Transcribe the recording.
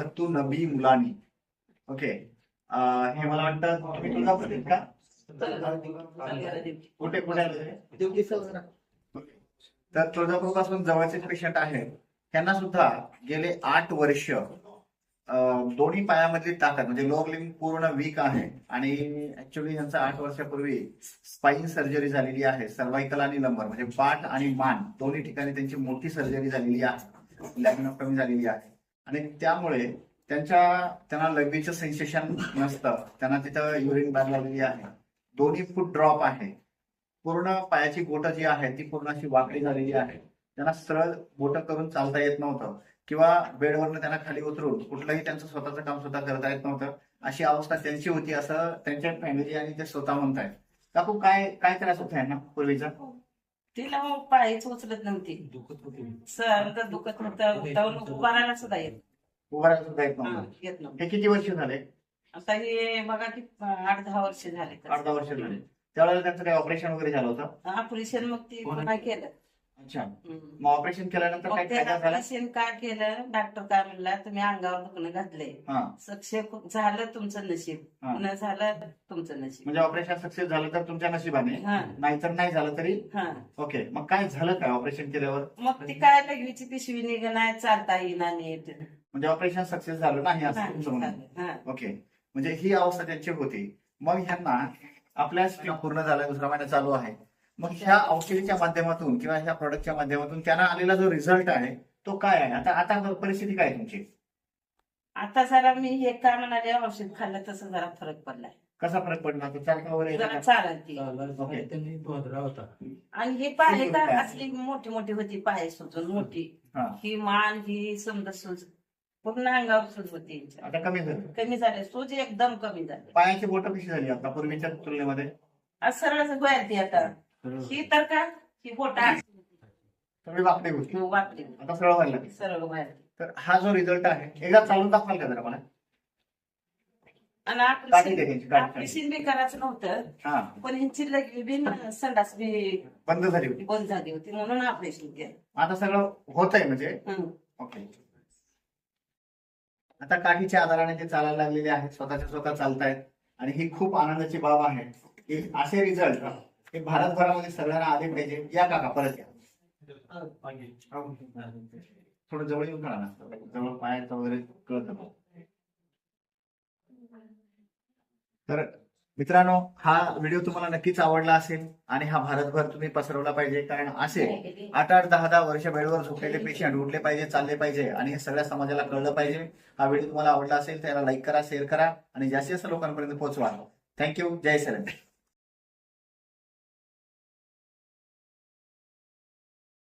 भत्तू नबी मुलानी. Okay. हे मला वाटतं तुम्ही तुळजापूर का? कुठे कुठे आले? तर तुळजापूरपासून जवळचे पेशंट आहेत. त्यांना सुद्धा गेले आठ वर्ष दोन्ही पायामधली ताकद म्हणजे लोअर लिंब पूर्ण वीक आहे. आणि ऍक्च्युली यांचं आठ वर्षापूर्वी स्पाईन सर्जरी झालेली आहे सर्वायकल आणि लंबर म्हणजे पाठ आणि मान दोन्ही ठिकाणी त्यांची मोठी सर्जरी झालेली आहे. लॅमिनोटॉमी झालेली आहे. आणि त्यामुळे त्यांच्या त्यांना लगेच सेन्सेशन नसतं. त्यांना तिथं युरिन बॅग लागलेली आहे. दोन्ही फूट ड्रॉप आहे. पूर्ण पायाची बोट जी आहे ती पूर्ण अशी वाकडी झालेली आहे. त्यांना सरळ बोट करून चालता येत नव्हतं. किंवा बेडवरनं त्यांना खाली उतरून कुठलंही त्यांचं स्वतःचं काम सुद्धा करता येत नव्हतं. अशी अवस्था त्यांची होती असं त्यांच्या फॅमिली आणि ते स्वतः म्हणतायत. काकू काय काय त्रास होता यांना पूर्वीचा? हो. तिला मग पायच उचलत नव्हती. सर दुखत होतं उठावून उभारायला सुद्धा येत उभारायला सुद्धा येत हा, नव्हतं येत नव्हतं. हे किती वर्ष झाले? आता हे बघा की आठ दहा वर्ष झाले. आठ दहा वर्ष झाले. त्यावेळेला त्यांचं काही ऑपरेशन वगैरे झालं होतं? ऑपरेशन मग ती केलं. अच्छा. मग ऑपरेशन केल्यानंतर मग काय ते फायदा झाला? ऑपरेशन काय केलं डॉक्टर काय म्हणला तुम्ही अंगावर दुखणं घातलंय. हा. सक्सेस झालं तुमचं नशीब. हा. झालं तुमचं नशीब. म्हणजे ऑपरेशन सक्सेस झालं तर तुमच्या नशिबाने? हा. नाहीतर नाही झालं तरी? हा. ओके. मग काय झालं काय ऑपरेशन केल्यावर? मग ती काय लगवीची पिशवी निघणार चालता येईना नीट. म्हणजे ऑपरेशन सक्सेस झालं नाही असं तुमचं म्हणणं. हा. ओके. म्हणजे ही अवस्था त्यांची होती. मग ह्यांना आपल्या पूर्ण झाला दुसरा महिना चालू आहे. मग ह्या औषधीच्या माध्यमातून किंवा ह्या प्रोडक्टच्या माध्यमातून त्यांना आलेला जो रिझल्ट आहे तो काय आहे? आता आता परिस्थिती काय आहे तुमची? आता जरा मी हे काय म्हणाले औषध खाल्लं तसं जरा फरक पडलाय. कसा फरक पडला? तो चालका वगैरे येतं जरा का? चालती ओके. त्यांनी धोदरा होता. आणि ही पाय का आहे. असली मोठी मोठी होती पाय सुजून मोठी. हा. ही मान ही समजा सूज पूर्ण अंगावर सूज होती. यांच्या. आता कमी झालं. कमी झाले. सूज एकदम कमी झाले. पायाची बोट कशी झाली आता पूर्वीच्या तुलनेमध्ये? आज सरळ गोळ्याती आता. ही तर का ही बोटा सगळी वाकडी गोष्टी. वापरी आता सरळ व्हायला लागली. सरळ तर हा जो रिझल्ट आहे एकदा चालून दाखवाल का जरा मला? आणि दे त्यांची, बी करायचं नव्हतं हा. पण ह्यांची लगी बी न- संडास बी बंद झाली होती. बंद झाली होती म्हणून ऑपरेशन केलं आता सगळं होत आहे म्हणजे? हं. ओके आता काठीच्या आधाराने ते चालायला लागलेले आहेत स्वतःच्या स्वतः चालतायत आणि ही खूप आनंदाची बाब आहे. की असे रिझल्ट हे भारतभरामध्ये सगळ्यांना आले पाहिजे. या काका परत या. थोडं जवळ येऊन करा ना. जवळ पायाचं वगैरे कळत तर मित्रांनो हा व्हिडिओ तुम्हाला नक्कीच आवडला असेल आणि हा भारतभर तुम्ही पसरवला पाहिजे. कारण असे आठ आठ दहा दहा वर्ष बेडवर झोपलेले पेशंट उठले पाहिजे चालले पाहिजे आणि हे सगळ्या समाजाला कळलं पाहिजे. हा व्हिडिओ तुम्हाला आवडला असेल त्याला लाईक करा शेअर करा आणि जास्तीत जास्त लोकांपर्यंत पोहोचवा. थँक्यू. जय सर